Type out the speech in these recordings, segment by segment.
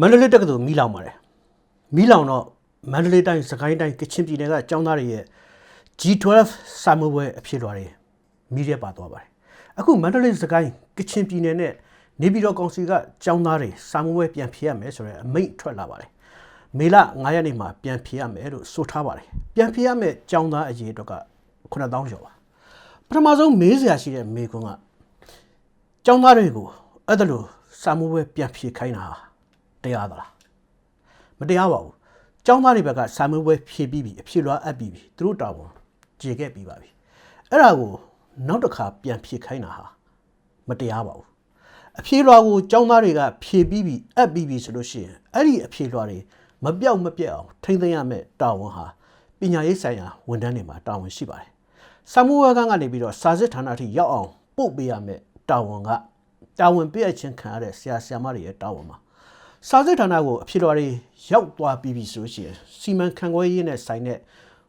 မန္တလေးတက္ကသိုလ်မီးလောင်ပါတယ်မီးလောင်တော့မန္တလေးတိုင်းစကိုင်းတိုင်းကချင်ပြည်နယ်ကကျောင်းသားတွေရဲ့ G12 စာမေးပွဲအဖြစ်လွှာတွေမီးရဲပါသွားပါတယ်အခုမန္တလေးစကိုင်းကချင်ပြည်နယ်နဲ့နေပြည်တော်ကောင်စီကကျောင်းသားတွေစာမေးပွဲပြန်ဖြေရမယ်ဆိုတဲ့အမိန့်ထွက်လာပါတယ်မေလ9ရက်နေ့မှာပြန်ဖြေရမယ်လို့ဆိုထားပါတယ်ပြန်ဖြေရမယ်ကျောင်းသားအရေးအတွက်က9000ကျော်ပါပထမဆုံးမေးစရာရှိတဲ့မေခွန်းကကျောင်းသားတွေကိုအဲ့ဒါလို့စာမှုပွဲပြန်ဖြေခိုင်းတာဟာ တရားသလားမတရားပါဘူးကျောင်းသားတွေဘက်ကစာမှုပွဲဖြေပြီးပြီအဖြေလွှာအပ်ပြီးပြီသူတို့တာဝန်ကြေခဲ့ပြီးပါပြီအဲ့ဒါကိုနောက်တစ်ခါပြန်ဖြေခိုင်းတာဟာမတရားပါဘူးအဖြေလွှာကိုကျောင်းသားတွေကဖြေပြီးပြီအပ်ပြီးပြီဆိုလို့ရှိရင်အဲ့ဒီအဖြေလွှာတွေမပြောက်မပြက်အောင်ထိမ့်သိမ်းရမယ့်တာဝန်ဟာပညာရေးဆိုင်ရာဝန်ထမ်းတွေမှာတာဝန်ရှိပါတယ်စာမှုဝါကန်းကနေပြီးတော့စာစစ်ဌာနအထိရောက်အောင်ပို့ပေးရမယ့်တာဝန်ကတာဝန်ပြည့်ချင်းခံရတဲ့ဆရာဆရာမတွေရဲ့တာဝန်မှာ စာစစ်ဌာနကိုအဖြစ်တော်တွေရောက်သွားပြီးပြီဆိုလို့ရှိရင်စီမံခန့်ခွဲရေးနဲ့ဆိုင်တဲ့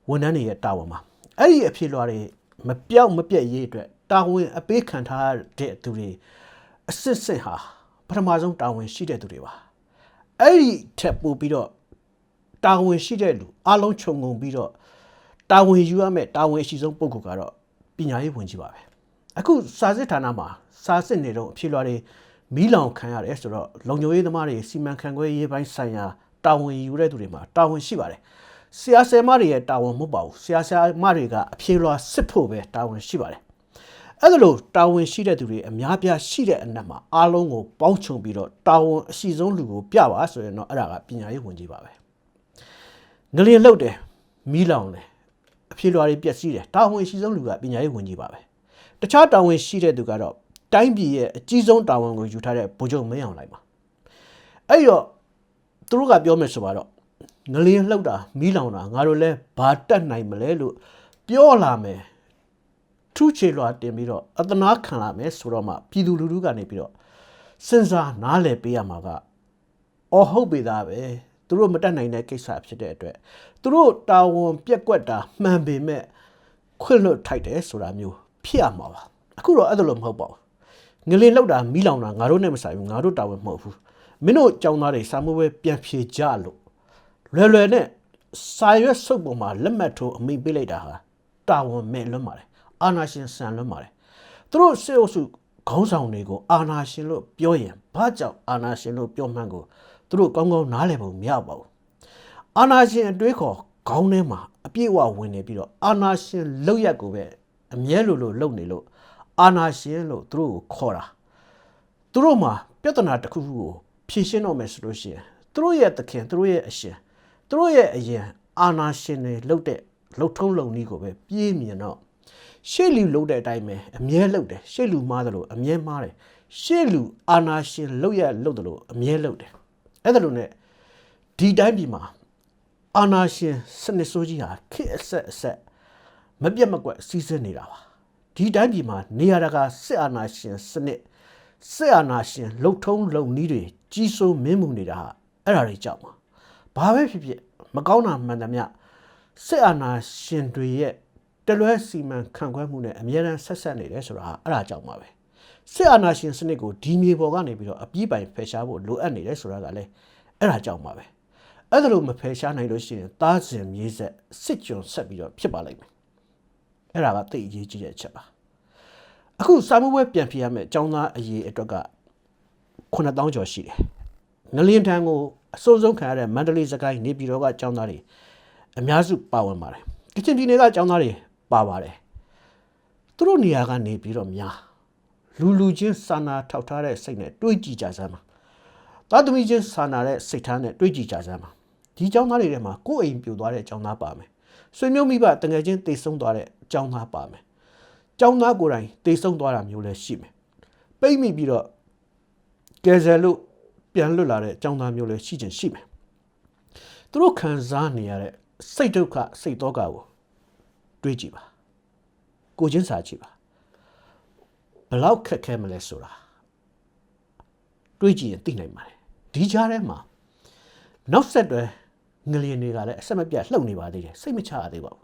ဝန်ထမ်းတွေရဲ့တာဝန်မှာအဲ့ဒီအဖြစ်တော်တွေမပြောက်မပြက်ရေးအတွက်တာဝန်အပေးခံထားတဲ့သူတွေအစစ်စစ်ဟာပထမဆုံးတာဝန်ရှိတဲ့သူတွေပါအဲ့ဒီထက်ပိုပြီးတော့တာဝန်ရှိတဲ့လူအလုံးခြုံငုံပြီးတော့တာဝန်ယူရမယ်တာဝန်အရှိဆုံးပုဂ္ဂိုလ်ကတော့ပညာရေးဝန်ကြီးပါပဲအခုစာစစ်ဌာနမှာစာစစ်နေတော့အဖြစ်လွှာတွေ မီးလောင်ခံရတယ်ဆိုတော့လုံခြုံရေးသမားတွေစီမံခန့်ခွဲရေးပိုင်းဆိုင်ရာတာဝန်ယူတဲ့သူတွေမှာတာဝန်ရှိပါတယ်ဆရာဆရာမတွေရဲ့တာဝန်မဟုတ်ပါဘူးဆရာဆရာမတွေကအဖြစ်လွှာစစ်ဖို့ပဲတာဝန်ရှိပါတယ်အဲ့ဒါလို့တာဝန်ရှိတဲ့သူတွေအများပြားရှိတဲ့အနက်မှာအားလုံးကိုပေါင်းချုံပြီးတော့တာဝန်အရှိဆုံးလူကိုပြပါဆိုရင်တော့အဲ့ဒါကပညာရေးဝန်ကြီးပါပဲငလျင်လှုပ်တယ်မီးလောင်တယ်အဖြစ်လွှာတွေပျက်စီးတယ်တာဝန်ရှိဆုံးလူကပညာရေးဝန်ကြီးပါပဲတခြားတာဝန်ရှိတဲ့သူကတော့ တိုင်းပြည်ရဲ့အကြီးဆုံးတာဝန်ကိုယူထားတဲ့ဗိုလ်ချုပ်မင်းအောင်လှိုင်ပါအဲ့တော့သူတို့ကပြောမယ်ဆိုပါတော့ငလျင်လှုပ်တာမီးလောင်တာငါတို့လဲဘာတက်နိုင်မလဲလို့ပြောလာမယ်ထူးချေလွှာတင်ပြီးတော့အသနာခံလာမယ်ဆိုတော့မှပြည်သူလူထုကနေပြီးတော့စဉ်းစားနားလည်ပေးရမှာကအော်ဟုတ်ပြီသားပဲသူတို့မတက်နိုင်တဲ့ကိစ္စဖြစ်တဲ့အတွက်သူတို့တာဝန်ပြက်ကွက်တာမှန်ပေမဲ့ခွင့်လွတ်ထိုက်တယ်ဆိုတာမျိုးဖြစ်ရမှာပါအခုတော့အဲ့ဒါလိုမဟုတ်ပါဘူး ငလင်လောက်တာမီးလောင်တာငါတို့နဲ့မဆိုင်ဘူးငါတို့တာဝန်မဟုတ်ဘူးမင်းတို့ကြောင်းသားတွေစာမိုးပဲပြန်ဖြေကြလို့လွယ်လွယ်နဲ့စာရွက်စုပ်ပေါ်မှာလက်မှတ်ထိုးအမိန့်ပေးလိုက်တာဟာတာဝန်မဲ့လွတ်ပါတယ်အာနာရှင်ဆန်လွတ်ပါတယ်သူတို့စေအုပ်စုခေါင်းဆောင်တွေကိုအာနာရှင်လို့ပြောရင်ဘာကြောင့်အာနာရှင်လို့ပြောမှန်းကိုသူတို့ကောင်းကောင်းနားလည်ပုံမရပါဘူးအာနာရှင်အတွေးခေါ်ခေါင်းထဲမှာအပြည့်အဝဝင်နေပြီးတော့အာနာရှင်လောက်ရက်ကိုပဲအမြဲလိုလိုလုံနေလို့ အာနာရှင်လို့သူတို့ကိုခေါ်တာသူတို့မှာပြဿနာတစ်ခုခုကိုဖြေရှင်းတော့မယ်ဆိုလို့ရှိရင်သူတို့ရဲ့သခင်သူတို့ရဲ့အရှင်သူတို့ရဲ့အရင်အာနာရှင်တွေလှုပ်တဲ့လှုပ်ထုံးလုံနည်းကိုပဲပြေးမြင်တော့ရှေ့လူလှုပ်တဲ့အတိုင်းပဲအမြဲလှုပ်တယ်ရှေ့လူမားတယ်လို့အမြဲမားတယ်ရှေ့လူအာနာရှင်လှုပ်ရလှုပ်တယ်လို့အမြဲလှုပ်တယ်အဲ့ဒါလို့ ਨੇ ဒီတိုင်းပြည်မှာအာနာရှင်စနစ်ဆိုးကြီးဟာခေတ်အဆက်အဆက်မပြတ်မကွက်စီးဆင်းနေတာပါ ဒီတိုင်းပြည်မှာနေရာတကာစစ်အာဏာရှင်စနစ်စစ်အာဏာရှင်လှုပ်ထုံးလုံနည်းတွေကြီးစိုးမင်းမှုနေတာဟာအဲ့ဒါတွေကြောက်မှာဘာပဲဖြစ်ဖြစ်မကောင်းတာမှန်သမျှစစ်အာဏာရှင်တွေရဲ့တလွဲစီမံခန့်ခွဲမှုနဲ့အများအားဆက်ဆက်နေတယ်ဆိုတာဟာအဲ့ဒါကြောင့်ပါပဲစစ်အာဏာရှင်စနစ်ကိုဒီမြေပေါ်ကနေပြီးတော့အပြည့်ပိုင်ဖယ်ရှားဖို့လိုအပ်နေတယ်ဆိုတာကလည်းအဲ့ဒါကြောင့်ပါပဲအဲ့ဒါလို့မဖယ်ရှားနိုင်လို့ရှိရင်တားစဉ်မြေးဆက်စစ်ကြုံဆက်ပြီးတော့ဖြစ်ပါလိမ့်မယ် အဲ့ဒါကတိတ်အရေးကြီးတဲ့အချက်ပါအခုစာမွေးပွဲပြန်ပြရမယ်အကြောင်းသားအရေးအတွက်က9000ကျော်ရှိတယ်ငလျင်ထံကိုအစိုးဆုံးခံရတဲ့မန္တလေးစကိုင်းနေပြည်တော်ကအကြောင်းသားတွေအများစုပါဝင်ပါတယ်ကချင်ပြည်နယ်ကအကြောင်းသားတွေပါပါတယ်သူတို့နေရာကနေပြီးတော့များလူလူချင်းစာနာထောက်ထားတဲ့စိတ်နဲ့တွေးကြည့်ကြစမ်းပါသားသမီးချင်းစာနာတဲ့စိတ်ထားနဲ့တွေးကြည့်ကြစမ်းပါဒီเจ้าသားတွေထဲမှာကိုယ်အိမ်ပြိုသွားတဲ့เจ้าသားပါမယ်ဆွေမျိုးမိဘတငယ်ချင်းတိတ်ဆုံးသွားတဲ့ ចောင်းသားပါမယ်။ចောင်းသားကိုယ်တိုင်တေဆုံးသွားတာမျိုးလည်းရှိမယ်။ပိတ်မိပြီးတော့ကယ်ဆယ်လို့ပြန်လွတ်လာတဲ့အကြောင်းသားမျိုးလည်းရှိခြင်းရှိမယ်။သူတို့ခံစားနေရတဲ့စိတ်ဒုက္ခစိတ်သောကကိုတွေးကြည့်ပါ။ကိုချင်းစာကြည့်ပါ။ဘလောက်ခက်ခဲမလဲဆိုတာတွေးကြည့်ရင်သိနိုင်ပါတယ်။ဒီကြားထဲမှာနောက်ဆက်တွဲငလျင်တွေကလည်းအဆက်မပြတ်လှုပ်နေပါသေးတယ်။စိတ်မချရသေးပါဘူး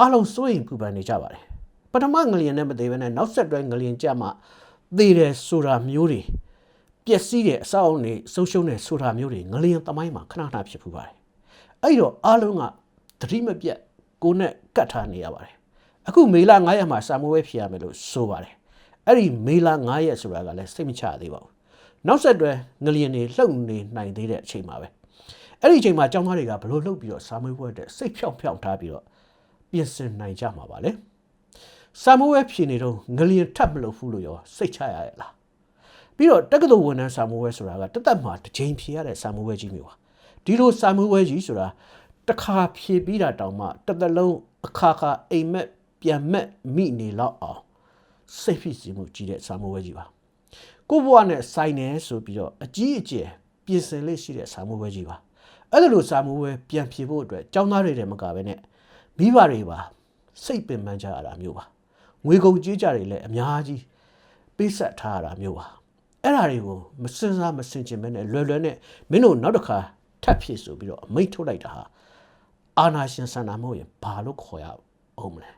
အားလုံးစိုးရိမ်ပူပန်နေကြပါတယ်ပထမငလျင်နဲ့မသေးဘဲနဲ့နောက်ဆက်တွဲငလျင်ကြမှာသေတယ်ဆိုတာမျိုးတွေပျက်စီးတဲ့အဆောက်အအုံတွေဆုံးရှုံးတဲ့ဆိုတာမျိုးတွေငလျင်သမိုင်းမှာခဏခဏဖြစ်ဖူးပါတယ်အဲ့တော့အားလုံးကသတိမပြတ်ကိုယ်နဲ့ကတ်ထားနေရပါတယ်အခုမေလ9ရက်မှာစာမိုးဝဲဖြစ်ရမယ်လို့ဆိုပါတယ်အဲ့ဒီမေလ9ရက်ဆိုတာကလည်းစိတ်မချသေးပါဘူးနောက်ဆက်တွဲငလျင်တွေလှုပ်နေနိုင်သေးတဲ့အချိန်မှာပဲအဲ့ဒီအချိန်မှာကျောင်းသားတွေကဘလို့လှုပ်ပြီးတော့စာမွေးပွဲတဲ့စိတ်ဖြောင်ဖြောင်ထားပြီးတော့ ပြင်ဆင်နိုင်ကြမှာပါလေစာမွေးပွဲဖြေနေတော့ငလျင်ထပ်မလို့ဘူးလို့ရောစိတ်ချရရဲ့လားပြီးတော့တက္ကသိုလ်ဝန်ထမ်းစာမွေးပွဲဆိုတာကတသက်မှာတစ်ချိန်ဖြေရတဲ့စာမွေးပွဲကြီးမျိုးပါဒီလိုစာမွေးပွဲကြီးဆိုတာတစ်ခါဖြေပြီးတာတောင်မှတစ်သက်လုံးအခါခါအိမ်မက်ပြန်မက်မိနေတော့အောင်စိတ်ဖြစ်စီမှုကြီးတဲ့စာမွေးပွဲကြီးပါကိုဘွားနဲ့ဆိုင်နေဆိုပြီးတော့အကြီးအကျယ်ပြင်ဆင်လေးရှိတဲ့စာမွေးပွဲကြီးပါအဲ့ဒါလိုစာမွေးပွဲပြန်ဖြေဖို့အတွက်ចောင်းသားတွေတည်းမကပဲနဲ့ မိဘတွေပါစိတ်ပင်ပန်းကြရတာမျိုးပါငွေကုန်ကြေးကြတွေလည်းအများကြီးပေးဆက်ထားရတာမျိုးပါအဲ့ဒါတွေကိုမစင်စားမစင်ကျင်မဲနဲ့လွယ်လွယ်နဲ့မင်းတို့နောက်တစ်ခါထပ်ဖြစ်ဆိုပြီးတော့အမိတ်ထုတ်လိုက်တာဟာအာနာရှင်ဆန္ဒမဟုတ်ရင်ဘာလို့ခေါ်ရအောင်မလဲ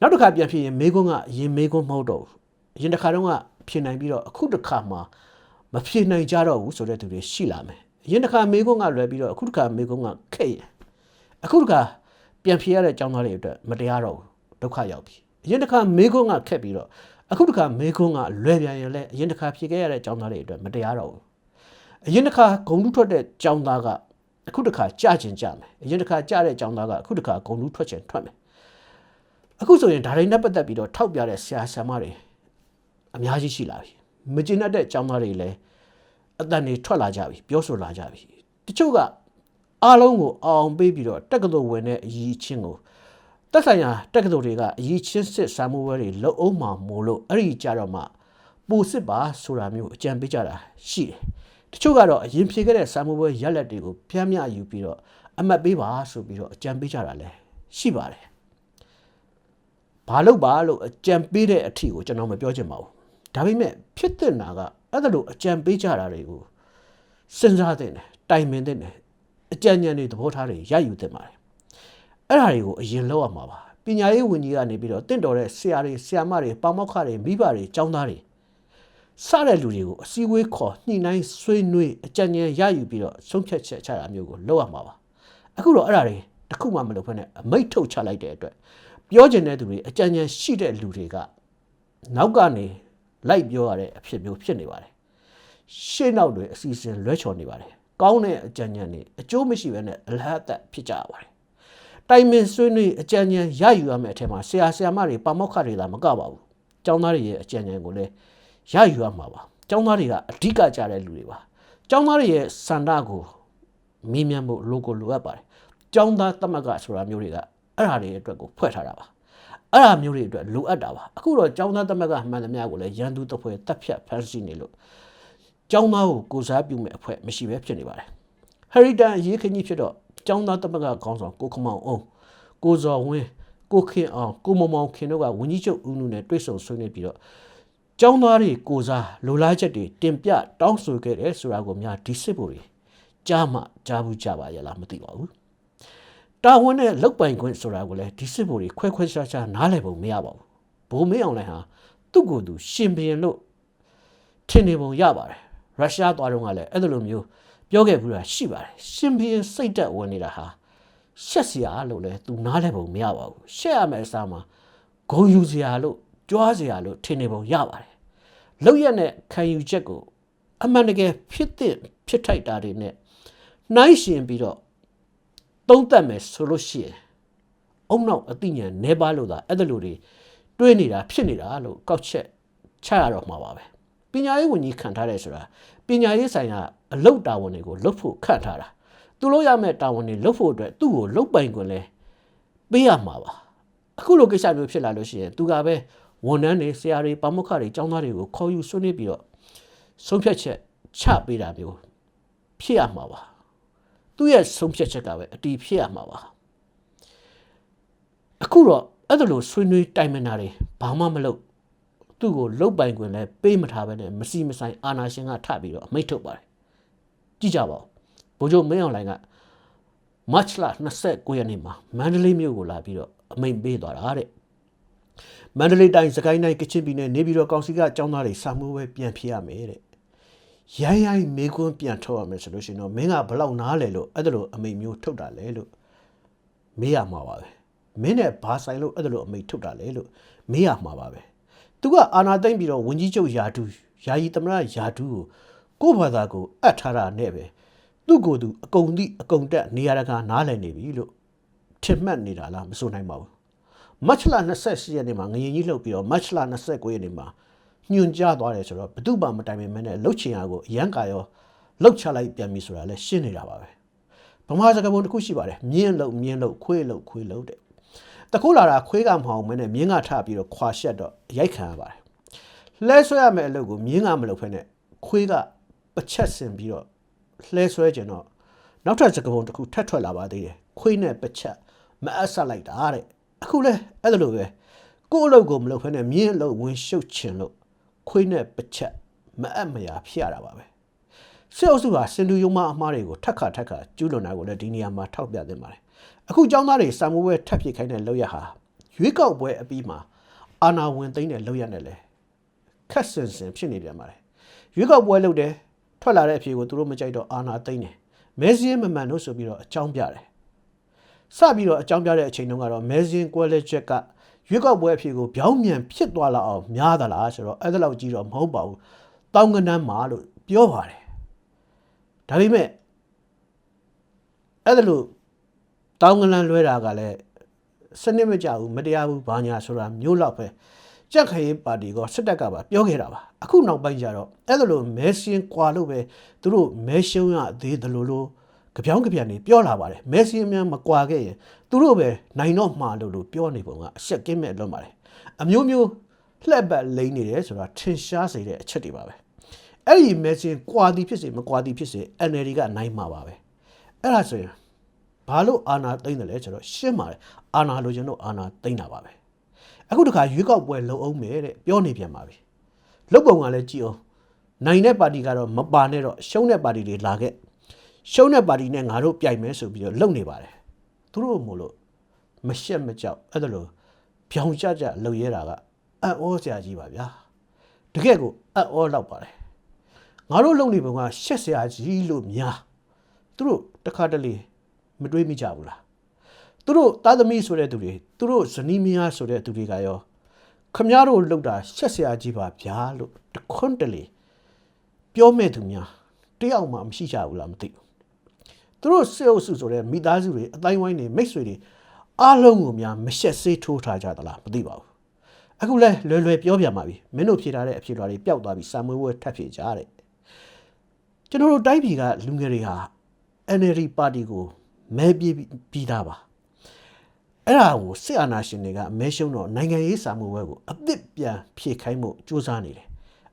နောက်တစ်ခါပြန်ဖြစ်ရင်မေကွန်းကအရင်မေကွန်းမဟုတ်တော့ဘူးအရင်တစ်ခါတော့ကဖြစ်နိုင်ပြီးတော့အခုတစ်ခါမှမဖြစ်နိုင်ကြတော့ဘူးဆိုတဲ့သူတွေရှိလာမယ်အရင်တစ်ခါမေကွန်းကလွယ်ပြီးတော့အခုတစ်ခါမေကွန်းကခက်ရင်အခုတစ်ခါ ပြန်ဖြစ်ရတဲ့အကြောင်းသားတွေအတွက်မတရားတော့ဘူးဒုက္ခရောက်ပြီအရင်တစ်ခါမေကွန်းကခက်ပြီးတော့အခုတစ်ခါမေကွန်းကလွယ်ပြန်ရင်လည်းအရင်တစ်ခါဖြစ်ခဲ့ရတဲ့အကြောင်းသားတွေအတွက်မတရားတော့ဘူးအရင်တစ်ခါဂုံလူထွက်တဲ့အကြောင်းသားကအခုတစ်ခါကြကျင်ကြမယ်အရင်တစ်ခါကြတဲ့အကြောင်းသားကအခုတစ်ခါဂုံလူထွက်ချင်ထွက်မယ်အခုဆိုရင်ဒါတွေနဲ့ပတ်သက်ပြီးတော့ထောက်ပြတဲ့ဆရာဆရာမတွေအများကြီးရှိလာပြီမကျင်တတ်တဲ့အကြောင်းသားတွေလည်းအတန်တွေထွက်လာကြပြီပြောဆိုလာကြပြီတချို့က အားလုံးကိုအောင်ပေးပြီးတော့တက်ကတော်ဝင်တဲ့အရေးချင်းကိုတက်ဆိုင်ရာတက်ကတော်တွေကအရေးချင်းစစ်စာမှုဝဲတွေလုံအောင်မှမို့လို့အဲ့ဒီကြတော့မှပူစစ်ပါဆိုတာမျိုးအကြံပေးကြတာရှိတယ်တချို့ကတော့အရင်ဖြေခဲ့တဲ့စာမှုဝဲရက်လက်တွေကိုဖျမ်းမြယူပြီးတော့အမတ်ပေးပါဆိုပြီးတော့အကြံပေးကြတာလည်းရှိပါတယ်ဘာလို့ပါလို့အကြံပေးတဲ့အထီကိုကျွန်တော်မပြောချင်ပါဘူးဒါပေမဲ့ဖြစ်တဲ့နာကအဲ့ဒါလို့အကြံပေးကြတာတွေကိုစဉ်းစားတဲ့တယ်တိုင်ပင်တဲ့တယ် အကြံဉာဏ်တွေသဘောထားတွေရယူသင့်ပါတယ်အဲ့ဒါတွေကိုအရင်လောက်ရမှာပါပညာရေးဝန်ကြီးကနေပြီးတော့တင့်တော်တဲ့ဆရာတွေဆရာမတွေပါမောက္ခတွေမိဘတွေကျောင်းသားတွေစတဲ့လူတွေကိုအစည်းအဝေးခေါ်ညှိနှိုင်းဆွေးနွေးအကြံဉာဏ်ရယူပြီးတော့ဆုံးဖြတ်ချက်ချတာမျိုးကိုလုပ်ရမှာပါအခုတော့အဲ့ဒါတွေတခုမှမလုပ်ဖ ೇನೆ အမိတ်ထုတ်ချလိုက်တဲ့အတွက်ပြောကျင်တဲ့သူတွေအကြံဉာဏ်ရှိတဲ့လူတွေကနောက်ကနေလိုက်ပြောရတဲ့အဖြစ်မျိုးဖြစ်နေပါတယ်ရှေ့နောက်တွေအစီအစဉ်လွဲချော်နေပါတယ် ကောင်းတဲ့အကြံဉာဏ်တွေအကျိုးမရှိဘဲနဲ့အလဟတ်သက်ဖြစ်ကြရပါတယ်တိုင်ပင်ဆွေးနွေးအကြံဉာဏ်ရယူရမယ့်အထက်မှာဆရာဆရာမတွေပါမောက္ခတွေသာမကပါဘူးကျောင်းသားတွေရဲ့အကြံဉာဏ်ကိုလည်းရယူရမှာပါကျောင်းသားတွေကအဓိကကြတဲ့လူတွေပါကျောင်းသားတွေရဲ့စန္ဒကိုမြင်မြန်ဖို့လိုကိုလိုအပ်ပါတယ်ကျောင်းသားတမကဆိုတာမျိုးတွေကအဲ့ဓာတွေအတွက်ကိုဖွဲ့ထားတာပါအဲ့ဒါမျိုးတွေအတွက်လိုအပ်တာပါအခုတော့ကျောင်းသားသမက်ကမှန်သမျှကိုလည်းရန်သူတပွဲတက်ဖြတ်ဖန်ဆီးနေလို့ ကျောင်းသားကိုကိုစားပြုမဲ့အဖွဲ့မရှိပဲဖြစ်နေပါတယ်ဟရီတန်အရေးခကြီးဖြစ်တော့ကျောင်းသားသမက်ကခေါင်းဆောင်ကိုခမောင်အောင်ကိုဇော်ဝင်းကိုခင်အောင်ကိုမမောင်ခင်တို့ကဝင်းကြီးချုပ်ဦးနုနဲ့တွေ့ဆုံဆွေးနွေးပြီးတော့ကျောင်းသားတွေကိုစားလိုလားချက်တွေတင်ပြတောင်းဆိုခဲ့တယ်ဆိုတာကိုများဒီစစ်ဖို့တွေကြားမှကြားဘူးကြပါရဲ့လားမသိပါဘူးတာဝန်နဲ့လောက်ပိုင်ခွင့်ဆိုတာကိုလည်းဒီစစ်ဗိုလ်တွေခွဲခွဲခြားခြားနားလည်ပုံမရပါဘူးဘိုးမင်းအောင်လှိုင်ဟာသူ့ကိုယ်သူရှင်ဘရင်လို့ထင်နေပုံရပါတယ် ရုရှားသွားတော့ကလည်းအဲ့လိုမျိုးပြောခဲ့ဘူးတာရှိပါတယ်ရှင်ဘရင်စိတ်တက်ဝင်နေတာဟာရှက်စရာလို့လည်းသူနားလည်ပုံမရပါဘူးရှက်ရမယ့်အစားမှာဂုံယူစရာလို့ကြွားစရာလို့ထင်နေပုံရပါတယ်လောက်ရက်နဲ့ခံယူချက်ကိုအမှန်တကယ်ဖြစ်တဲ့ဖြစ်ထိုက်တာတွေနဲ့နှိုင်းရှင်ပြီးတော့သုံးသက်မယ်ဆိုလို့ရှိရင်အုံနောက်အသိဉာဏ်နေပါလို့သာအဲ့ဒါလိုတွေတွေးနေတာဖြစ်နေတာလို့ကောက်ချက်ချရတော့မှာပါပဲ ပညာရေးဝန်ကြီးခံထားတယ်ဆိုတာပညာရေးဆိုင်ရာအလုတ်တာဝန်တွေကိုလုပ်ဖို့ခန့်ထားတာသူလို့ရမယ့်တာဝန်တွေလုပ်ဖို့အတွက်သူ့ကိုလုတ်ပိုင်ခွင့်လဲပေးရမှာပါအခုလိုကိစ္စမျိုးဖြစ်လာလို့ရှိရင်သူကပဲဝန်ထမ်းတွေဆရာတွေပါမုခတွေကျောင်းသားတွေကိုခေါ်ယူဆွေးနွေးပြီးတော့ဆုံးဖြတ်ချက်ချပေးတာမျိုးဖြစ်ရမှာပါသူ့ရဲ့ဆုံးဖြတ်ချက်ကပဲအတီးဖြစ်ရမှာပါအခုတော့အဲ့ဒါလို့ဆွေးနွေးတိုင်မင်တာတွေဘာမှမလုပ် သူ့ကိုလုတ်ပိုင်ခွင့်လဲပေးမထားပဲနဲ့မစီမဆိုင်အာနာရှင်ကထပြီးတော့အမိတ်ထုတ်ပါတယ်ကြည့်ကြပါဦးဘိုးချုပ်မင်းအောင်လှိုင်ကမတ်လ29ရက်နေ့မှာမန္တလေးမြို့ကိုလာပြီးတော့အမိန်ပေးသွားတာတဲ့မန္တလေးတိုင်းစကိုင်းတိုင်းကချင်ပြည်နယ်နေပြည်တော်ကောင်စီကចောင်းသားတွေစာမှုပဲပြန်ဖြစ်ရမယ်တဲ့ရိုင်းရိုင်းမေကွန်းပြန်ထုတ်ရမယ်ဆိုလို့ရှိရင်တော့မင်းကဘလောက်နားလဲလို့အဲ့ဒါလိုအမိတ်မျိုးထုတ်တာလဲလို့မေးရမှာပါပဲမင်းနဲ့ဘာဆိုင်လို့အဲ့ဒါလိုအမိတ်ထုတ်တာလဲလို့မေးရမှာပါပဲ သူကအာနာသိမ့်ပြီးတော့ဝန်ကြီးချုပ်ယာဒူယာယီသမရယာဒူကိုကိုယ့်ဘာသာကိုအပ်ထားတာနဲ့ပဲသူ့ကိုယ်သူအကုန်တိအကုန်တက်နေရတကာနားလည်နေပြီလို့ထင်မှတ်နေတာလားမဆိုနိုင်ပါဘူးမတ်လ28ရက်နေ့မှာငရင်ကြီးလှုပ်ပြီးတော့မတ်လ29ရက်နေ့မှာညွန်ကြားသွားတယ်ဆိုတော့ဘသူ့ဘာမတိုင်ပင်မဲနဲ့လှုပ်ချင်ရကိုအရန်ကာရောလှုပ်ချလိုက်ပြန်ပြီဆိုတာလည်းရှင်းနေတာပါပဲဗမာစကားပုံတစ်ခုရှိပါတယ်မြင်းလှုပ်မြင်းလှုပ်ခွေးလှုပ်ခွေးလှုပ်တဲ့ တခုလာတာခွေးကမဟုတ်မဲနဲ့မြင်းကထပြီးတော့ခွာရှက်တော့ရိုက်ခံရပါတယ်လှဲဆွဲရမယ့်အလုပ်ကိုမြင်းကမလုပ်ဖ ೇನೆ ခွေးကပချက်ဆင်ပြီးတော့လှဲဆွဲကျင်တော့နောက်ထပ်စကားပုံတစ်ခုထပ်ထွက်လာပါသေးတယ်ခွေးနဲ့ပချက်မအပ်ဆက်လိုက်တာတဲ့အခုလဲအဲ့ဒါလိုပဲကိုယ့်အလုပ်ကိုမလုပ်ဖ ೇನೆ မြင်းအလုပ်ဝင်ရှုပ်ချင်လို့ခွေးနဲ့ပချက်မအပ်မရာဖြစ်ရတာပါပဲစစ်အုပ်စုဟာစင်တူယုံမအမှားတွေကိုထက်ခါထက်ခါကျူးလွန်တာကိုလည်းဒီနေရာမှာထောက်ပြသင့်ပါတယ် အခုចောင်းသားတွေစာမိုးပွဲထပ်ပြစ်ခိုင်းတဲ့လောက်ရဟာရွေးကောက်ပွဲအပြီးမှာအာနာဝင်သိမ်းတဲ့လောက်ရနဲ့လေခက်ဆင်ဆင်ဖြစ်နေပြန်ပါတယ်ရွေးကောက်ပွဲလုပ်တယ်ထွက်လာတဲ့အဖြေကိုသူတို့မကြိုက်တော့အာနာသိမ်းတယ်မဲစင်းမမှန်လို့ဆိုပြီးတော့အကြောင်းပြတယ်စပြီးတော့အကြောင်းပြတဲ့အချိန်တုန်းကတော့မဲစင်းကွဲလက်ချက်ကရွေးကောက်ပွဲအဖြစ်ကိုပြောင်းမြန်ဖြစ်သွားလာအောင်များသလားဆိုတော့အဲ့ဒါလောက်ကြီးတော့မဟုတ်ပါဘူးတောင်းကနန်းမှာလို့ပြောပါတယ်ဒါပေမဲ့အဲ့ဒါလို့ တောင်းကနန်းလွဲတာကလည်းစနစ်မကြဘူးမတရားဘူးဘာညာဆိုတာမျိုးလောက်ပဲကြက်ခရေးပါတီကစစ်တပ်ကပါပြောခဲ့တာပါအခုနောက်ပိုင်းကျတော့အဲ့ဒါလို့မဲရှင်ကွာလို့ပဲသူတို့မဲရှုံးရသေးတယ်လို့လို့ကြပြောင်းကြပြန်နေပြောလာပါတယ်မဲဆီအများမကွာခဲ့ရင်သူတို့ပဲနိုင်တော့မှာလို့လို့ပြောနေပုံကအရှက်ကင်းမဲ့လွတ်ပါတယ်အမျိုးမျိုးလှက်ပတ်လိမ့်နေတယ်ဆိုတာထင်ရှားစေတဲ့အချက်တွေပါပဲအဲ့ဒီမဲဆီကွာသည်ဖြစ်စေမကွာသည်ဖြစ်စေ NLD ကနိုင်မှာပါပဲအဲ့ဒါဆိုရင် ဘာလို့အာနာသိမ့်တယ်လဲဆိုတော့ရှင်းပါတယ်အာနာလိုချင်တော့အာနာသိမ့်တာပါပဲအခုတခါရွေးကောက်ပွဲလုံအောင်မယ်တဲ့ပြောနေပြန်ပါပြီလုတ်ပုံကလည်းကြည့်အောင်နိုင်တဲ့ပါတီကတော့မပါနဲ့တော့ရှုံးတဲ့ပါတီတွေလာခဲ့ရှုံးတဲ့ပါတီနဲ့ငါတို့ပြိုင်မယ်ဆိုပြီးတော့လုပ်နေပါတယ်သူတို့မို့လို့မရှက်မကြောက်အဲ့ဒါလို့ဗျောင်ကြကြလှုပ်ရဲတာကအံ့ဩစရာကြီးပါဗျာတကယ်ကိုအံ့ဩလောက်ပါတယ်ငါတို့လုပ်နေပုံကရှက်စရာကြီးလို့များသူတို့တခါတလေ မတွေးမိကြဘူးလားသူတို့သားသမီးဆိုတဲ့သူတွေသူတို့ဇနီးမယားဆိုတဲ့သူတွေကရောခမည်းတော်လှုပ်တာရှက်စရာကြီးပါဗျာလို့တခွန်းတလေပြောမဲ့သူများတယောက်မှမရှိကြဘူးလားမသိဘူးသူတို့စစ်အုပ်စုဆိုတဲ့မိသားစုတွေအတိုင်းဝိုင်းတွေမိတ်ဆွေတွေအားလုံးကိုများမရှက်ဆေးထိုးထားကြသလားမသိပါဘူးအခုလဲလွယ်လွယ်ပြောပြမှာပြီမင်းတို့ဖြေထားတဲ့အဖြေတော်တွေပျောက်သွားပြီစာမွေးဝဲထပ်ဖြေကြတဲ့ကျွန်တော်တို့တိုင်းပြည်ကလူငယ်တွေဟာ NLD ပါတီကို မဲပြေးပြီးသားပါအဲ့ဒါကိုစစ်အာဏာရှင်တွေကမဲရှုံတော့နိုင်ငံရေးစာမှုဝဲကိုအသစ်ပြန်ဖြည့်ခိုင်းမှုစူးစမ်းနေတယ်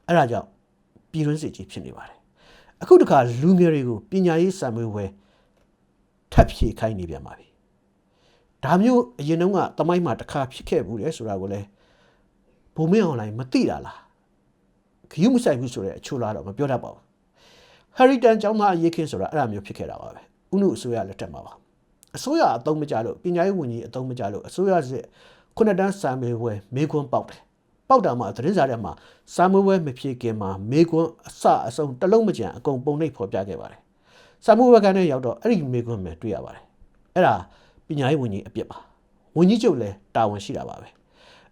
အဲ့ဒါကြောင့်ပြည်တွင်းစစ်ကြီးဖြစ်နေပါတယ်အခုတခါလူငယ်တွေကိုပညာရေးစာမှုဝဲထပ်ဖြည့်ခိုင်းနေပြန်ပါပြီဒါမျိုးအရင်တုန်းကတမိုင်းမှာတစ်ခါဖြစ်ခဲ့ဘူးလေဆိုတာကိုလည်းဘုံမင်းအွန်လိုင်းမသိတာလားခယူးမဆိုင်ဘူးဆိုတဲ့အချိုးလားတော့မပြောတတ်ပါဘူးဟရီတန်ကျောင်းသားအရေးခင်းဆိုတာအဲ့ဒါမျိုးဖြစ်ခဲ့တာပါပဲ ဥနုအစိုးရလက်ထက်မှာပါအစိုးရအသုံးမကျလို့ပညာရေးဝန်ကြီးအသုံးမကျလို့အစိုးရစစ်ခုနှစ်တန်းစာမေးပွဲမေခွန်းပေါက်တယ်ပေါက်တာမှသတင်းစာထဲမှာစာမေးပွဲမဖြေခင်မှာမေခွန်းအစအဆုံးတလုံးမကြံအကုန်ပုံနှိပ်ဖော်ပြခဲ့ပါတယ်စာမေးပွဲကနေရောက်တော့အဲ့ဒီမေခွန်းပဲတွေ့ရပါတယ်အဲ့ဒါပညာရေးဝန်ကြီးအပြစ်ပါဝန်ကြီးချုပ်လည်းတာဝန်ရှိတာပါပဲ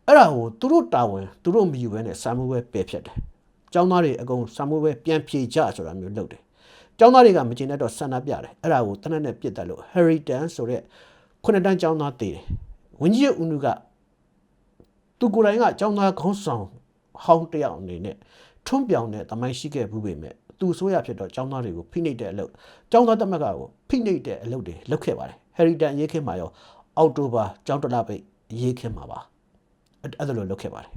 အဲ့ဒါကိုသူတို့တာဝန်သူတို့မယူဘဲနဲ့စာမေးပွဲပယ်ဖြတ်တယ်ကျောင်းသားတွေအကုန်စာမေးပွဲပြန်ဖြေကြဆိုတာမျိုးလုပ်တယ် ကျောင်းသားတွေကမကျင်တဲ့တော့ဆန္ဒပြတယ်အဲ့ဒါကိုတနက်နဲ့ပြစ်တယ်လို့ Heriton ဆိုတဲ့ခုနှစ်တန်းကျောင်းသားတည်တယ်ဝင်းကြီးဦးနုကသူကိုယ်တိုင်ကကျောင်းသားခေါင်းဆောင်ဟောင်းတယောက်အနေနဲ့ထွန်းပြောင်တဲ့တမိုင်းရှိခဲ့ဘူးပေမဲ့သူဆိုရဖြစ်တော့ကျောင်းသားတွေကိုဖိနှိပ်တဲ့အလုပ်ကျောင်းသားတက်မကကိုဖိနှိပ်တဲ့အလုပ်တွေလုပ်ခဲ့ပါတယ် Heriton ရေးခင်မှာရောအောက်တိုဘာကျောင်းတလပိတ်ရေးခင်မှာပါအဲ့ဒါလိုလုပ်ခဲ့ပါတယ်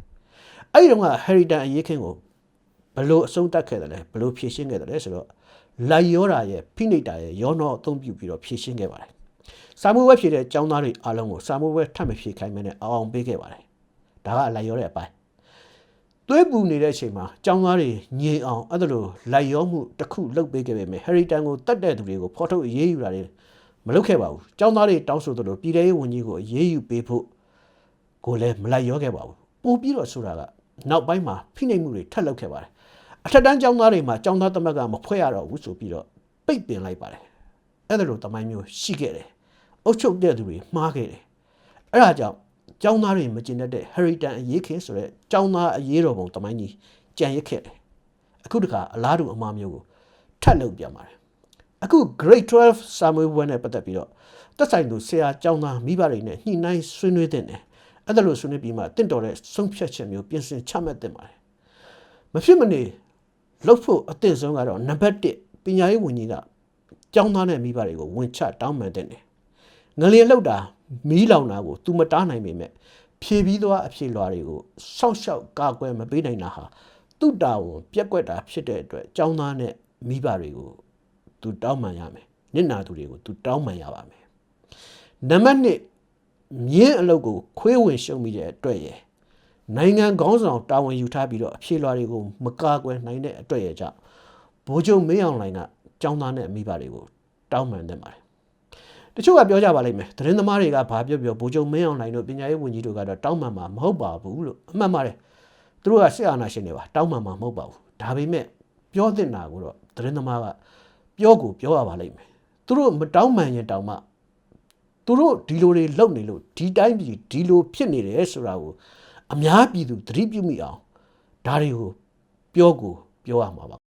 အဲ့ဒီတော့က Heriton အရေးခင်ကိုဘလို့အဆုံးတတ်ခဲ့တယ်လဲဘလို့ဖြည့်ရှင်းခဲ့တယ်လဲဆိုတော့ လိုက်ရောတာရဲ့ဖိနှိပ်တာရဲ့ရောနှောအသုံးပြုပြီးတော့ဖြည့်ရှင်းခဲ့ပါတယ်။စာမှုဝဲဖြည့်တဲ့ចောင်းသားတွေအားလုံးကိုစာမှုဝဲထပ်မဖြည့်ခိုင်းမနဲ့အောင်အောင်ပေးခဲ့ပါတယ်။ဒါကလိုက်ရောတဲ့အပိုင်း။သွေးပူနေတဲ့အချိန်မှာចောင်းသားတွေငြိမ်အောင်အဲ့ဒါလိုလိုက်ရောမှုတစ်ခုလုပ်ပေးခဲ့ပေမဲ့ဟယ်ရီတန်ကိုတတ်တဲ့သူတွေကိုဖော်ထုတ်အေးအေးယူတာတွေမလုပ်ခဲ့ပါဘူး။ចောင်းသားတွေတောင်းဆိုသလိုပြည်ထောင်ရေးဝန်ကြီးကိုအေးအေးယူပေးဖို့ကိုလည်းမလိုက်ရောခဲ့ပါဘူး။ပို့ပြီးတော့ဆိုတာကနောက်ပိုင်းမှာဖိနှိပ်မှုတွေထပ်လုပ်ခဲ့ပါတယ် အထက်တန်းကျောင်းသားတွေမှာကျောင်းသားသမက်ကမဖွဲ့ရတော့ဘူးဆိုပြီးတော့ပိတ်ပင်လိုက်ပါတယ်အဲ့ဒါလိုတမိုင်းမျိုးရှိခဲ့တယ်အုတ်ချုပ်တဲ့သူတွေမှားခဲ့တယ်အဲ့ဒါကြောင့်ကျောင်းသားတွေမကျင်တတ်တဲ့ heritage အရေးခင်ဆိုတဲ့ကျောင်းသားအရေးတော်ပုံတမိုင်းကြီးကြံရစ်ခဲ့တယ်အခုတခါအလားတူအမှားမျိုးကိုထပ်လုပ်ပြန်ပါတယ်အခု grade 12စာမေးပွဲနဲ့ပတ်သက်ပြီးတော့တက်ဆိုင်သူဆရာကျောင်းသားမိဘတွေနဲ့ညှိနှိုင်းဆွေးနွေးတဲ့တယ်အဲ့ဒါလို့ဆွေးနွေးပြီးမှတင့်တော်တဲ့ဆုံးဖြတ်ချက်မျိုးပြင်ဆင်ချမှတ်တင်ပါတယ်မဖြစ်မနေ လှုပ်ဖို့အသင့်ဆုံးကတော့နံပါတ်1ပညာရေးဝန်ကြီးကကျောင်းသားနဲ့မိဘတွေကိုဝင်ချတောင်းပန်တဲ့တယ်ငလျင်လှုပ်တာမီးလောင်တာကို तू မတားနိုင်ပေမဲ့ဖြည့်ပြီးသွားအဖြေလွှာတွေကိုစောင့်ရှောက်ကာကွယ်မပေးနိုင်တာဟာသူ့တာဝန်ပြက်ကွက်တာဖြစ်တဲ့အတွက်ကျောင်းသားနဲ့မိဘတွေကိုသူတောင်းပန်ရမယ်နစ်နာသူတွေကိုသူတောင်းပန်ရပါမယ်နံပါတ်1မြင်းအလုပ်ကိုခွေးဝင်ရှုံမိတဲ့အတွက်ရယ် နိုင်ငံခေါင်းဆောင်တာဝန်ယူထားပြီးတော့အဖြေလွှာတွေကိုမကာကွယ်နိုင်တဲ့အတွက်ရယ်ကြောင့်ဗိုလ်ချုပ်မင်းအောင်လှိုင်ကចောင်းသားနဲ့မိဘတွေကိုတောင်းပန်တဲ့ပါတယ်တချို့ကပြောကြပါလိမ့်မယ်သတင်းသမားတွေကဘာပြောပြောဗိုလ်ချုပ်မင်းအောင်လှိုင်တို့ပညာရေးဝန်ကြီးတို့ကတော့တောင်းပန်မှာမဟုတ်ပါဘူးလို့အမှန်ပါတယ်သူတို့ကစစ်အာဏာရှင်တွေပါတောင်းပန်မှာမဟုတ်ပါဘူးဒါပေမဲ့ပြောတဲ့နာကိုတော့သတင်းသမားကပြောကိုပြောရပါလိမ့်မယ်သူတို့မတောင်းမှန်ရင်တောင်းမှသူတို့ဒီလိုတွေလုပ်နေလို့ဒီတိုင်းပြည်ဒီလိုဖြစ်နေတယ်ဆိုတာကို အများပြည်သူသတိပြုမိအောင်ဒါတွေကိုပြောကိုပြောရမှာပါ